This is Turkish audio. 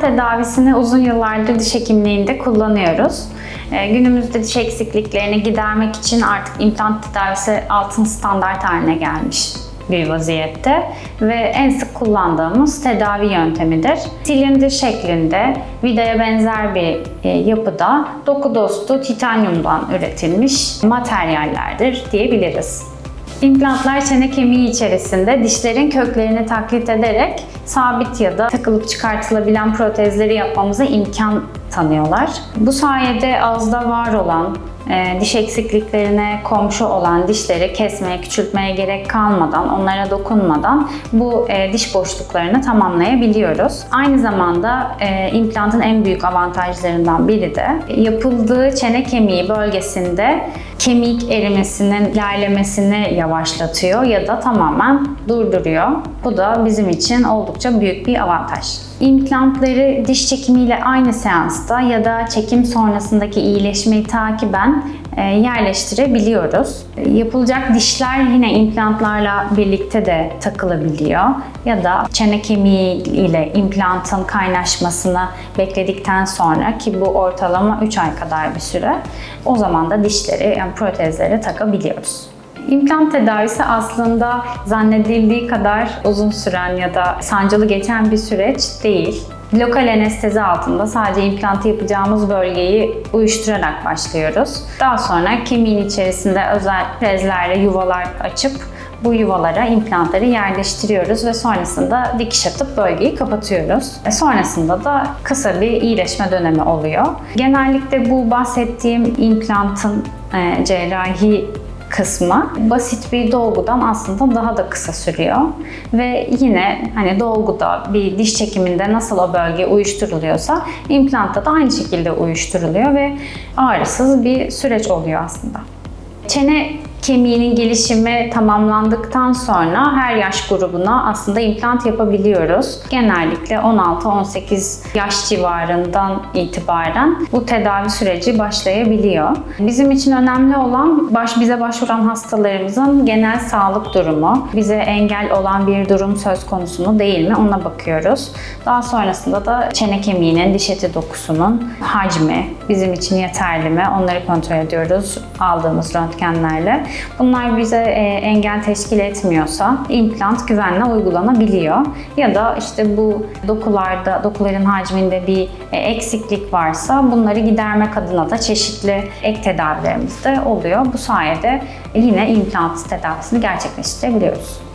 tedavisini uzun yıllardır diş hekimliğinde kullanıyoruz. Ee, Günümüzde diş eksikliklerini gidermek için artık implant tedavisi altın standart haline gelmiş bir vaziyette ve en sık kullandığımız tedavi yöntemidir. Silindir şeklinde vidaya benzer bir e, yapıda doku dostu titanyumdan üretilmiş materyallerdir diyebiliriz. İmplantlar çene kemiği içerisinde dişlerin köklerini taklit ederek sabit ya da takılıp çıkartılabilen protezleri yapmamıza imkan tanıyorlar. Bu sayede ağızda var olan e, diş eksikliklerine komşu olan dişleri kesmeye, küçültmeye gerek kalmadan, onlara dokunmadan bu e, diş boşluklarını tamamlayabiliyoruz. Aynı zamanda e, implantın en büyük avantajlarından biri de yapıldığı çene kemiği bölgesinde kemik erimesinin ilerlemesini yavaşlatıyor ya da tamamen durduruyor. Bu da bizim için oldukça büyük bir avantaj. İmplantları diş çekimiyle aynı seansta ya da çekim sonrasındaki iyileşmeyi takiben e, yerleştirebiliyoruz. Yapılacak dişler yine implantlarla birlikte de takılabiliyor ya da çene kemiği ile implantın kaynaşmasını bekledikten sonra ki bu ortalama 3 ay kadar bir süre o zaman da dişleri yani protezleri takabiliyoruz. İmplant tedavisi aslında zannedildiği kadar uzun süren ya da sancılı geçen bir süreç değil. Lokal anestezi altında sadece implantı yapacağımız bölgeyi uyuşturarak başlıyoruz. Daha sonra kemiğin içerisinde özel prezlerle yuvalar açıp bu yuvalara implantları yerleştiriyoruz ve sonrasında dikiş atıp bölgeyi kapatıyoruz. E sonrasında da kısa bir iyileşme dönemi oluyor. Genellikle bu bahsettiğim implantın e, cerrahi kısmı basit bir dolgudan aslında daha da kısa sürüyor. Ve yine hani dolguda bir diş çekiminde nasıl o bölge uyuşturuluyorsa implantta da aynı şekilde uyuşturuluyor ve ağrısız bir süreç oluyor aslında. Çene kemiğinin gelişimi tamamlandıktan sonra her yaş grubuna aslında implant yapabiliyoruz. Genellikle 16-18 yaş civarından itibaren bu tedavi süreci başlayabiliyor. Bizim için önemli olan baş bize başvuran hastalarımızın genel sağlık durumu, bize engel olan bir durum söz konusu mu değil mi ona bakıyoruz. Daha sonrasında da çene kemiğinin, diş eti dokusunun hacmi bizim için yeterli mi onları kontrol ediyoruz aldığımız röntgenlerle. Bunlar bize e, engel teşkil etmiyorsa implant güvenle uygulanabiliyor. Ya da işte bu dokularda, dokuların hacminde bir e, eksiklik varsa bunları gidermek adına da çeşitli ek tedavilerimiz de oluyor. Bu sayede yine implant tedavisini gerçekleştirebiliyoruz.